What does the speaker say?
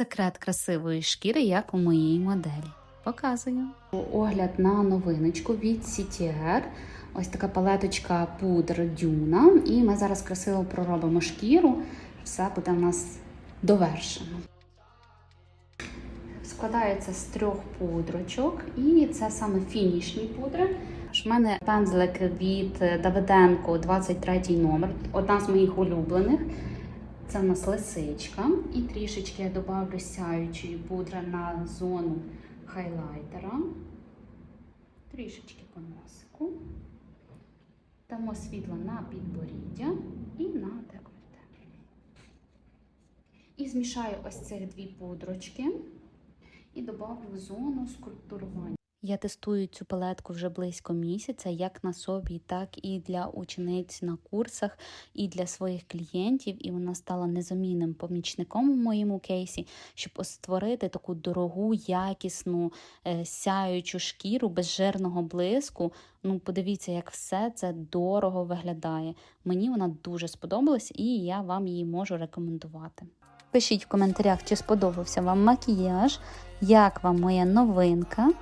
Секрет красивої шкіри, як у моїй моделі. Показую. Огляд на новиночку від CTR. Ось така палеточка пудр дюна. І ми зараз красиво проробимо шкіру. Все буде в нас довершено. Складається з трьох пудрочок, і це саме фінішні пудри. У мене пензлик від Давиденко 23 номер, одна з моїх улюблених. Це в нас лисичка. І трішечки я додавлю сяючої пудри на зону хайлайтера. Трішечки по носику. Дамо світло на підборіддя і на декольте. І змішаю ось цих дві пудрочки і додавлю зону скульптурування. Я тестую цю палетку вже близько місяця, як на собі, так і для учениць на курсах, і для своїх клієнтів. І вона стала незамінним помічником у моєму кейсі, щоб створити таку дорогу, якісну, е, сяючу шкіру без жирного блиску. Ну, подивіться, як все це дорого виглядає. Мені вона дуже сподобалась, і я вам її можу рекомендувати. Пишіть в коментарях, чи сподобався вам макіяж, як вам моя новинка.